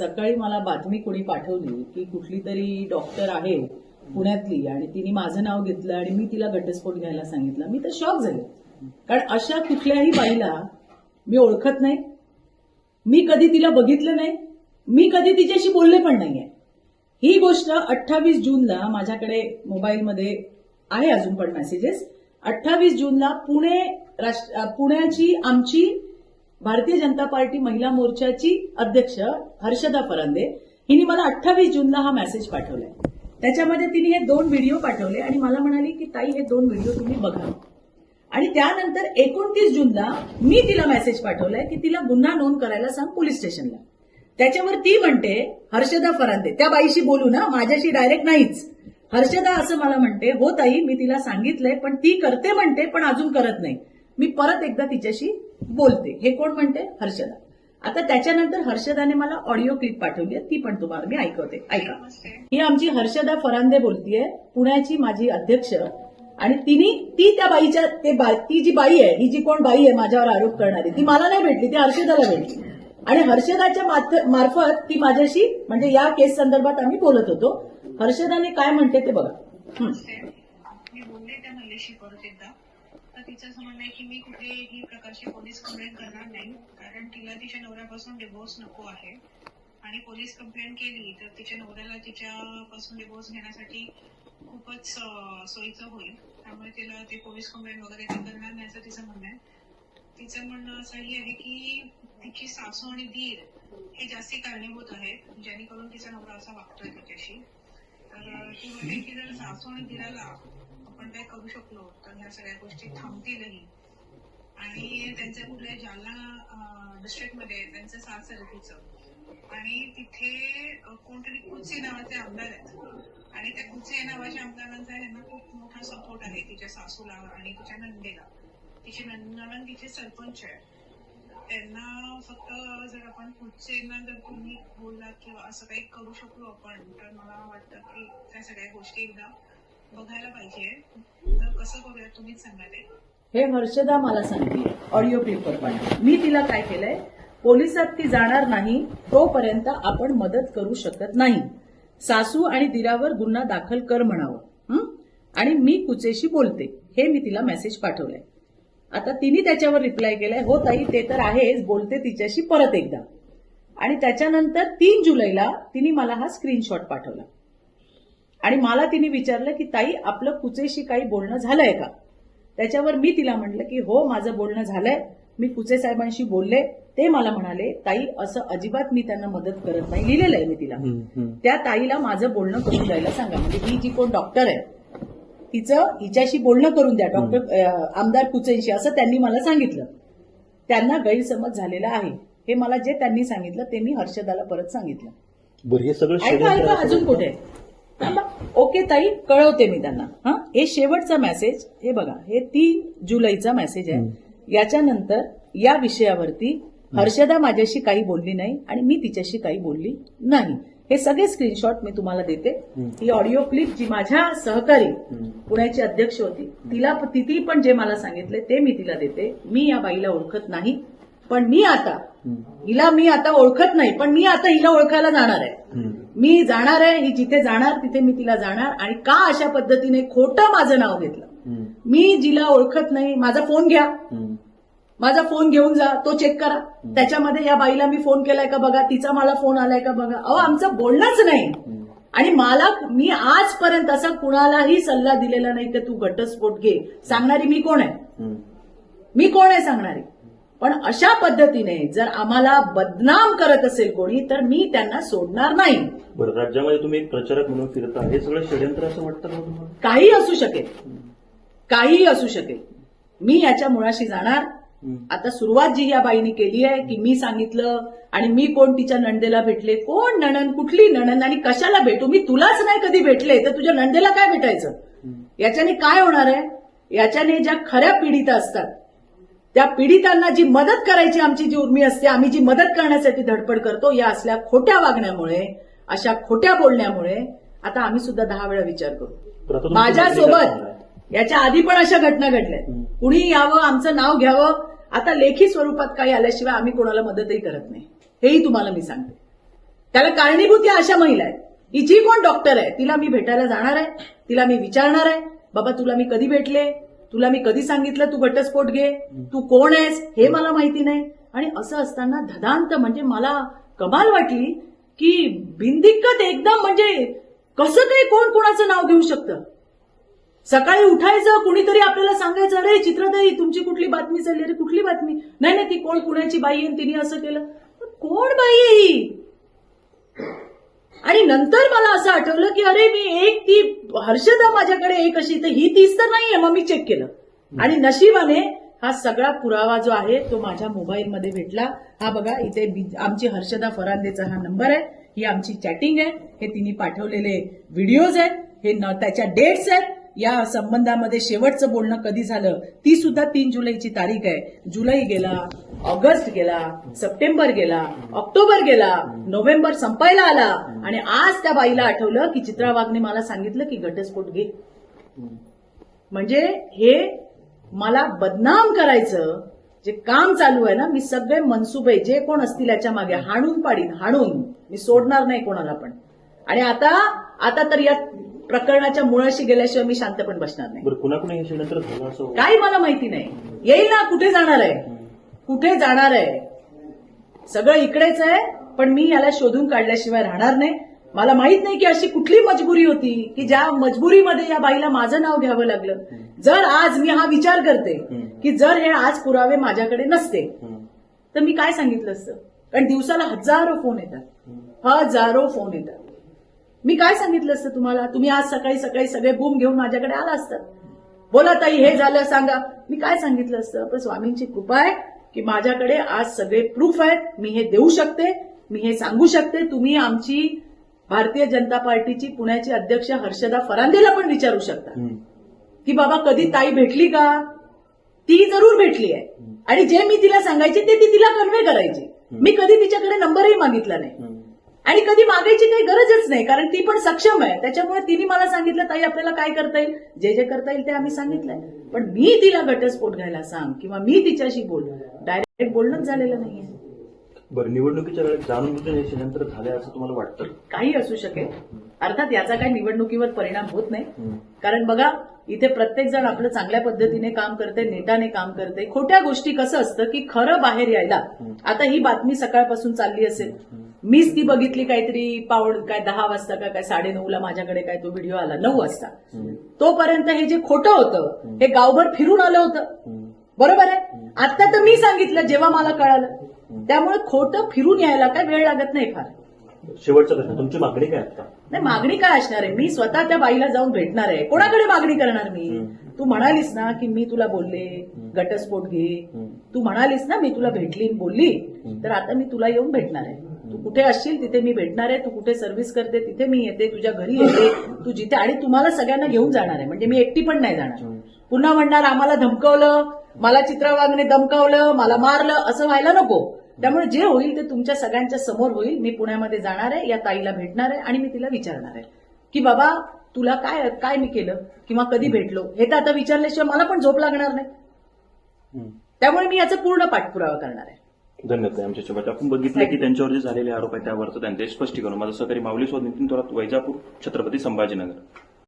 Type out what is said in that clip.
सकाळी मला बातमी कोणी पाठवली की कुठली तरी डॉक्टर आहे पुण्यातली आणि तिने माझं नाव घेतलं आणि मी तिला घटस्फोट घ्यायला सांगितलं. मी तर शॉक झाले. कारण अशा कुठल्याही बाईला मी ओळखत नाही. मी कधी तिला बघितलं नाही. मी कधी तिच्याशी बोलले पण नाहीये. ही गोष्ट अठ्ठावीस जूनला माझ्याकडे मोबाईलमध्ये आहे अजून पण मेसेजेस अठ्ठावीस जूनला पुणे राष्ट्र- पुण्याची आमची भारतीय जनता पार्टी महिला मोर्चाची अध्यक्ष हर्षदा फरांदे हिने मला अठ्ठावीस जूनला हा मेसेज पाठवलाय. त्याच्यामध्ये तिने हे दोन व्हिडिओ पाठवले आणि मला म्हणाली की ताई हे दोन व्हिडिओ तुम्ही बघा. आणि त्यानंतर एकोणतीस जूनला मी तिला मेसेज पाठवलाय की तिला गुन्हा नोंद करायला सांग पोलीस स्टेशनला. त्याच्यावर ती म्हणते हर्षदा फरांदे. त्या बाईशी बोलू ना माझ्याशी डायरेक्ट नाहीच. हर्षदा असं मला म्हणते हो ताई मी तिला सांगितलंय पण ती करते म्हणते पण अजून करत नाही. मी परत एकदा तिच्याशी बोलते. हे कोण म्हणते? हर्षदा. आता त्याच्यानंतर हर्षदाने मला ऑडिओ क्लिप पाठवली आहे. ती पण तुम्हाला मी ऐकवते. ऐका. ही आमची हर्षदा फरांदे बोलतीये. पुण्याची माझी अध्यक्ष. आणि तिने ती त्या बाईच्या ते बा- ती जी बाई आहे ही जी कोण बाई आहे माझ्यावर आरोप करणारी ती मला नाही भेटली ती हर्षदाला भेटली. आणि हर्षदाच्या मार्फत ती माझ्याशी म्हणजे या केस संदर्भात आम्ही बोलत होतो. हर्षदाने काय म्हणते ते बघा. तर तिचं म्हणणं आहे की मी कुठेही प्रकारची पोलीस कंप्लेंट करणार नाही कारण तिला तिच्या नवऱ्यापासून डिवोर्स नको आहे. आणि पोलीस कंप्लेंट केली तर तिच्या नवऱ्याला तिच्यापासून डिवोर्स घेण्यासाठी खूपच सोयीचं होईल. त्यामुळे तिला ते पोलीस कंप्लेंट वगैरे ते करणार नाही असं तिचं म्हणणं आहे. तिचं म्हणणं असंही आहे की तिची सासू आणि धीर हे जास्ती कारणीभूत आहेत जेणेकरून तिचा नवरा असा वागतोय तिच्याशी. तर ती म्हणते की जर सासू आणि दिराला आपण काय करू शकलो तर ह्या सगळ्या गोष्टी थांबतीलही. आणि त्यांच्या कुठल्या जालना डिस्ट्रिक्टमध्ये त्यांचं सासर आणि तिथे कोणतरी कुचे नावाचे आमदार आहेत. आणि त्या कुचे नावाच्या आमदारांचा यांना खूप मोठा सपोर्ट आहे तिच्या सासूला आणि तिच्या नंदेला. तिची नंदन तिचे सरपंच आहे त्यांना फक्त जर आपण कुचेंना जर तुम्ही बोललात किंवा असं काही करू शकलो आपण तर मला वाटतं की त्या सगळ्या गोष्टी एकदा बघायला पाहिजे. तर कसं तुम्हीच हे हर्षदा मला सांगते. ऑडिओ पेपर पण मी तिला काय केलंय? पोलिसात ती जाणार नाही तोपर्यंत आपण मदत करू शकत नाही. सासू आणि दिरावर गुन्हा दाखल कर म्हणावं. आणि मी कुचेशी बोलते. हे मी तिला मेसेज पाठवलाय. आता तिने त्याच्यावर रिप्लाय केलाय. हो ताई ते तर आहेच. बोलते तिच्याशी परत एकदा. आणि त्याच्यानंतर तीन जुलैला तिने मला हा स्क्रीनशॉट पाठवला. आणि मला तिने विचारलं की ताई आपलं कुचेशी काही बोलणं झालंय का? त्याच्यावर मी तिला म्हटलं की हो माझं बोलणं झालंय. मी कुचे साहेबांशी बोलले. ते मला म्हणाले ताई असं अजिबात मी त्यांना मदत करत नाही. लिहिलेलं आहे मी तिला. त्या ताईला माझं बोलणं करून द्यायला सांगा. म्हणजे ही जी कोण डॉक्टर आहे तिचं हिच्याशी बोलणं करून द्या. डॉक्टर आमदार कुचेंशी असं त्यांनी मला सांगितलं. त्यांना गैरसमज झालेला आहे. हे मला जे त्यांनी सांगितलं ते मी हर्षदाला परत सांगितलं. बरं हे सगळं अजून. कुठे. ओके ताई कळवते मी त्यांना. हा? हे शेवटचा मेसेज हे बघा हे तीन जुलैचा मेसेज आहे. याच्यानंतर या विषयावरती हर्षदा माझ्याशी काही बोलली नाही आणि मी तिच्याशी काही बोलली नाही. हे सगळे स्क्रीनशॉट मी तुम्हाला देते. ही ऑडिओ क्लिप जी माझ्या सहकारी पुण्याची अध्यक्ष होती तिला तिथे पण जे मला सांगितले ते मी तिला देते. मी या बाईला ओळखत नाही. पण मी आता हिला मी आता ओळखत नाही पण मी आता हिला ओळखायला जाणार आहे. मी जाणार आहे ही जिथे जाणार तिथे मी तिला जाणार आणि का अशा पद्धतीने खोटं माझं नाव घेतलं. मी जिला ओळखत नाही माझा फोन घ्या. माझा फोन घेऊन जा तो चेक करा. त्याच्यामध्ये या बाईला मी फोन केलाय का बघा तिचा मला फोन आलाय का बघा? अहो आमचं बोलणंच नाही. आणि मला मी आजपर्यंत असा कुणालाही सल्ला दिलेला नाही की तू घटस्फोट घे. सांगणारी मी कोण आहे. मी कोण आहे सांगणारी? पण अशा पद्धतीने जर आम्हाला बदनाम करत असेल कोणी तर मी त्यांना सोडणार नाही. बरं राज्यामध्ये तुम्ही एक प्रचारक म्हणून फिरता. हे सगळं षडयंत्र असं वाटतं का तुम्हाला? काही असू शकेल. काही असू शकेल. मी याच्या मुळाशी जाणार. आता सुरुवात जी या बाईने केली आहे की मी सांगितलं आणि मी कोण तिच्या नंदेला भेटले? कोण नणन कुठली नणन आणि कशाला भेटू? मी तुलाच नाही कधी भेटले तर तुझ्या नंदेला काय भेटायचं? याच्याने काय होणार आहे? याच्याने ज्या खऱ्या पीडित असतात त्या पीडितांना जी मदत करायची आमची जी उर्मी असते आम्ही जी मदत करण्यासाठी धडपड करतो या असल्या खोट्या वागण्यामुळे अशा खोट्या बोलण्यामुळे आता आम्ही सुद्धा दहा वेळा विचार करू. माझ्यासोबत? याच्या आधी पण अशा घटना घडल्या कुणी यावं आमचं नाव घ्यावं आता लेखी स्वरूपात काही आल्याशिवाय आम्ही कोणाला मदतही करत नाही. हेही तुम्हाला मी सांगते. त्याला कारणीभूत या अशा महिला आहेत. ही जी कोण डॉक्टर आहे? तिला मी भेटायला जाणार आहे. तिला मी विचारणार आहे. बाबा तुला मी कधी भेटले? तुला मी कधी सांगितलं तू घटस्फोट घे? तू कोण आहेस? हे मला माहिती नाही. आणि असं असताना धदांत म्हणजे मला कमाल वाटली की बिनदिक्कत एकदम म्हणजे कसं काही कोण कोणाचं नाव घेऊ शकतं? सकाळी उठायचं कुणीतरी आपल्याला सांगायचं अरे चित्रताई तुमची कुठली बातमी चालली? अरे कुठली बातमी? नाही नाही ती कोण पुण्याची बाई आहे आणि तिने असं केलं. कोण बाई आहे ही? नंतर मला असं आठवलं की अरे मी एक ती हर्षदा माझ्याकडे एक अशी तर ही तीच तर नाहीये. मग मी चेक केलं. आणि नशिबाने हा सगळा पुरावा जो आहे तो माझ्या मोबाईलमध्ये भेटला. हा बघा इथे आमची हर्षदा फरांदेचा हा नंबर आहे. ही आमची चॅटिंग आहे. हे तिने पाठवलेले व्हिडिओज आहेत. हे न- त्याच्या डेट्स आहेत. या संबंधामध्ये शेवटचं बोलणं कधी झालं ती सुद्धा तीन जुलैची तारीख आहे. जुलै गेला ऑगस्ट गेला सप्टेंबर गेला ऑक्टोबर गेला नोव्हेंबर संपायला आला. आणि आज त्या बाईला आठवलं की चित्रा वाघने मला सांगितलं की घटस्फोट घे. म्हणजे हे मला बदनाम करायचं जे काम चालू आहे ना मी सगळे मनसुबे जे कोण असतील याच्या मागे हाणून पाडीन हाणून. मी सोडणार नाही कोणाला पण. आणि आता आता तर या प्रकरणाच्या मुळाशी गेल्याशिवाय मी शांत पण बसणार नाही. काही मला माहिती नाही. येईल ना कुठे जाणार आहे? कुठे जाणार आहे? सगळं इकडेच आहे पण मी याला शोधून काढल्याशिवाय राहणार नाही. मला माहीत नाही की अशी कुठली मजबुरी होती की ज्या मजबुरीमध्ये या बाईला माझं नाव घ्यावं लागलं. जर आज मी हा विचार करते की जर हे आज पुरावे माझ्याकडे नसते. तर मी काय सांगितलं असतं कारण दिवसाला हजारो फोन येतात. हजारो फोन येतात. मी काय सांगितलं असतं तुम्हाला? तुम्ही आज सकाळी सकाळी सगळे बूम घेऊन माझ्याकडे आला असतात बोला ताई हे झालं सांगा. मी काय सांगितलं असतं? पण स्वामींची कृपा आहे की माझ्याकडे आज सगळे प्रूफ आहेत. मी हे देऊ शकते. मी हे सांगू शकते. तुम्ही आमची भारतीय जनता पार्टीची पुण्याची अध्यक्ष हर्षदा फरांदेला पण विचारू शकता. की बाबा कधी ताई भेटली का? ती जरूर भेटली आहे. आणि जे मी तिला सांगायचे ते ती तिला कन्वे करायची. मी कधी तिच्याकडे नंबरही मागितला नाही. आणि कधी मागायची काही गरजच नाही कारण ती पण सक्षम आहे. त्याच्यामुळे तिने मला सांगितलं ताई आपल्याला काय करता येईल? जे जे करता येईल ते आम्ही सांगितलंय. पण मी तिला घटस्फोट घ्यायला सांग किंवा मी तिच्याशी बोल. डायरेक्ट बोलणंच झालेलं नाहीये. बरं निवडणुकीच्या वेळेत जाणून बुजून हे षडयंत्र झालंय असं तुम्हाला वाटतं? काही असू शकेल. अर्थात याचा काही निवडणुकीवर परिणाम होत नाही. कारण बघा इथे प्रत्येक जण आपलं चांगल्या पद्धतीने काम करते नेटाने काम करते खोट्या गोष्टी कसं असतं की खरं बाहेर यायला. आता ही बातमी सकाळपासून चालली असेल. मीच ती बघितली काहीतरी पावड काय दहा वाजता का काय साडे ला माझ्याकडे काय तो व्हिडिओ आला नऊ वाजता. तोपर्यंत हे जे खोटं होतं हे गावभर फिरून आलं होतं. बरोबर आहे? आता तर मी सांगितलं जेव्हा मला कळालं. त्यामुळे खोटं फिरून यायला काय वेळ लागत नाही फार. शेवटचा प्रश्न तुमची मागणी काय आता? नाही मागणी काय असणार आहे? मी स्वतः त्या बाईला जाऊन भेटणार आहे. कोणाकडे मागणी करणार मी? तू म्हणालीस ना की मी तुला बोलले घटस्फोट घे. तू म्हणालीस ना मी तुला भेटली बोलली तर आता मी तुला येऊन भेटणार आहे. तू कुठे असशील तिथे मी भेटणार आहे तू कुठे सर्व्हिस करते तिथे मी येते तुझ्या घरी येते तू जिथे आणि तुम्हाला सगळ्यांना घेऊन जाणार आहे. म्हणजे मी एकटी पण नाही जाणार. पुन्हा म्हणणार आम्हाला धमकवलं मला चित्रवागने धमकावलं मला मारलं असं व्हायला नको. त्यामुळे जे होईल ते तुमच्या सगळ्यांच्या समोर होईल. मी पुण्यामध्ये जाणार आहे या ताईला भेटणार आहे आणि मी तिला विचारणार आहे. की बाबा तुला काय काय मी केलं? किंवा कधी भेटलो? हे तर आता विचारल्याशिवाय मला पण झोप लागणार नाही. त्यामुळे मी याचा पूर्ण पाठपुरावा करणार आहे. धन्यवाद आमच्यासोबत. आपण बघितलं की त्यांच्यावर जे झालेले आरोप आहेत त्यावरचं त्यांचे स्पष्टीकरण. माझं सहकारी माऊली नितीन थोरात वैजापूर छत्रपती संभाजीनगर.